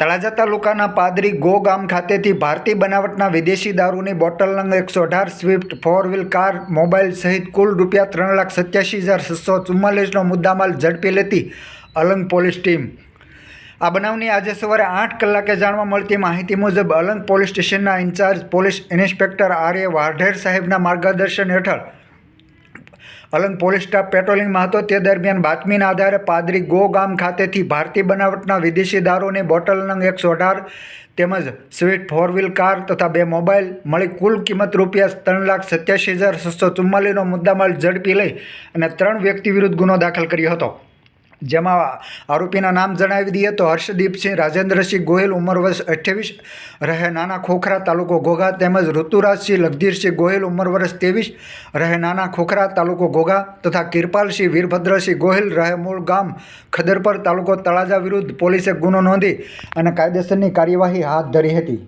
તળાજા તાલુકાના પાદરી ગો ગામ ખાતેથી ભારતીય બનાવટના વિદેશી દારૂની બોટલ નંગ એકસો અઢાર Swift four wheel car mobile સહિત કુલ રૂપિયા ત્રણ લાખ સત્યાસી હજાર છસો ચુમ્માલીસનો મુદ્દામાલ ઝડપી લેતી અલંગ પોલીસ ટીમ. આ બનાવની આજે સવારે આઠ કલાકે જાણવા મળતી માહિતી મુજબ અલંગ પોલીસ સ્ટેશનના in-charge police inspector R A Vadher સાહેબના માર્ગદર્શન હેઠળ અલંગ પોલીસ સ્ટાફ પેટ્રોલિંગમાં હતો. તે દરમિયાન બાતમીના આધારે પાદરી ગો ગામ ખાતેથી ભારતીય બનાવટના વિદેશી દારૂની બોટલ નંગ એકસો અઢાર તેમજ સ્વીટ ફોર વ્હીલ કાર તથા બે મોબાઈલ મળી કુલ કિંમત રૂપિયા ત્રણ લાખ સત્યાસી હજાર છસો ચુમ્માલીસનો મુદ્દામાલ ઝડપી લઈ અને ત્રણ વ્યક્તિ વિરુદ્ધ ગુનો દાખલ કર્યો હતો. જેમાં આરોપીના નામ જણાવી દઈએ તો હર્ષદીપસિંહ, રાજેન્દ્રસિંહ ગોહિલ ઉંમર વર્ષ અઠ્યાવીસ, રહે નાના ખોખરા તાલુકો ઘોઘા તેમજ ઋતુરાજસિંહ લગધીરસિંહ ગોહિલ ઉંમર વર્ષ ત્રેવીસ, રહે નાના ખોખરા તાલુકો ઘોઘા તથા કિરપાલસિંહ વીરભદ્રસિંહ ગોહિલ રહે મૂળ ગામ ખદરપર તાલુકો તળાજા વિરુદ્ધ પોલીસે ગુનો નોંધી અને કાયદેસરની કાર્યવાહી હાથ ધરી હતી.